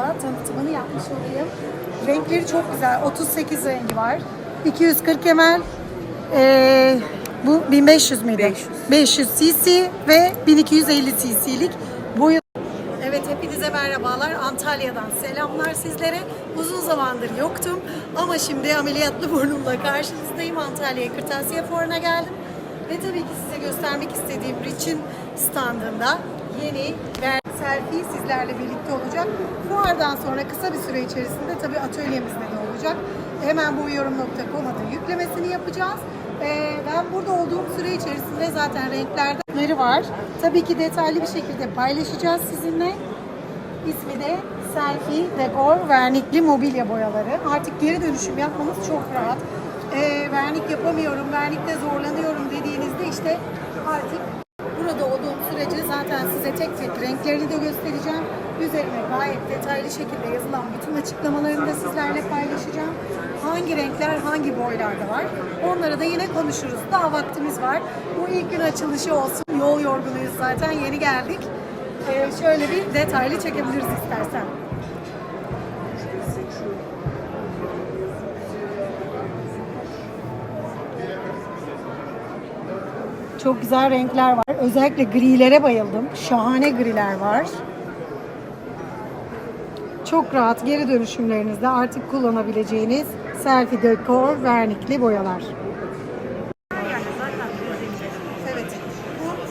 da tanıtımını yapmış olayım. Renkleri çok güzel. 38 rengi var. 240 ml. Ee, bu 1500 miydi? 500. 500 cc ve 1250 cc'lik boyu. Evet hepinize merhabalar. Antalya'dan selamlar sizlere. Uzun zamandır yoktum ama şimdi ameliyatlı burnumla karşınızdayım. Antalya Kırtasiye Fuarı'na geldim. Ve tabii ki size göstermek istediğim Rich'in standında yeni ver selfie sizlerle birlikte olacak. Fuardan sonra kısa bir süre içerisinde tabii atölyemizde de olacak. Hemen bu yorum.com'a da yüklemesini yapacağız. Ee, ben burada olduğum süre içerisinde zaten renkleri var. Tabii ki detaylı bir şekilde paylaşacağız sizinle. İsmi de Selfie Decor Vernikli Mobilya Boyaları. Artık geri dönüşüm yapmamız çok rahat. Ee, vernik yapamıyorum, vernikte zorlanıyorum dediğinizde işte artık zaten size tek tek renklerini de göstereceğim. Üzerine gayet detaylı şekilde yazılan bütün açıklamalarını da sizlerle paylaşacağım. Hangi renkler hangi boylarda var onları da yine konuşuruz. Daha vaktimiz var. Bu ilk gün açılışı olsun. Yol yorgunuyuz zaten yeni geldik. Ee, şöyle bir detaylı çekebiliriz istersen. Çok güzel renkler var. Özellikle grilere bayıldım. Şahane griler var. Çok rahat geri dönüşümlerinizde artık kullanabileceğiniz selfie dekor vernikli boyalar.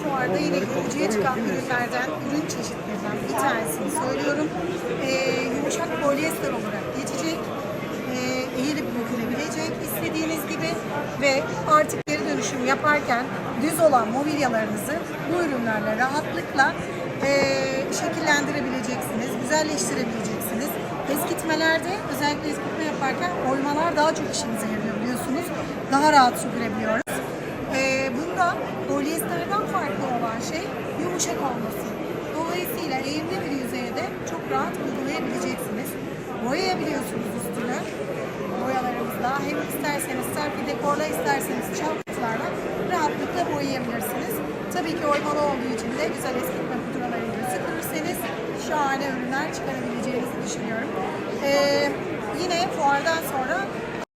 Fuarda yine görücüye çıkan ürünlerden, ürün çeşitlerinden bir tanesini söylüyorum. Ee, yumuşak polyester olarak geçecek, ee, eğilip bükülebilecek istediğiniz gibi ve artık dönüşüm yaparken düz olan mobilyalarınızı bu ürünlerle rahatlıkla ee, şekillendirebileceksiniz, güzelleştirebileceksiniz. Eskitmelerde özellikle eskitme yaparken oymalar daha çok işimize yarıyor biliyorsunuz. Daha rahat süpürebiliyoruz. Ee, bunda polyesterden farklı olan şey yumuşak olması. Dolayısıyla eğimli bir yüzeye de çok rahat uygulayabileceksiniz. Boyayabiliyorsunuz üstünü boyalarımızla. Hem isterseniz selfie dekorla isterseniz çalgıtlarla rahatlıkla boyayabilirsiniz. Tabii ki oymalı olduğu için de güzel eskitme pudralarıyla süpürürseniz şahane ürünler çıkarabileceğinizi düşünüyorum. Ee, yine fuardan sonra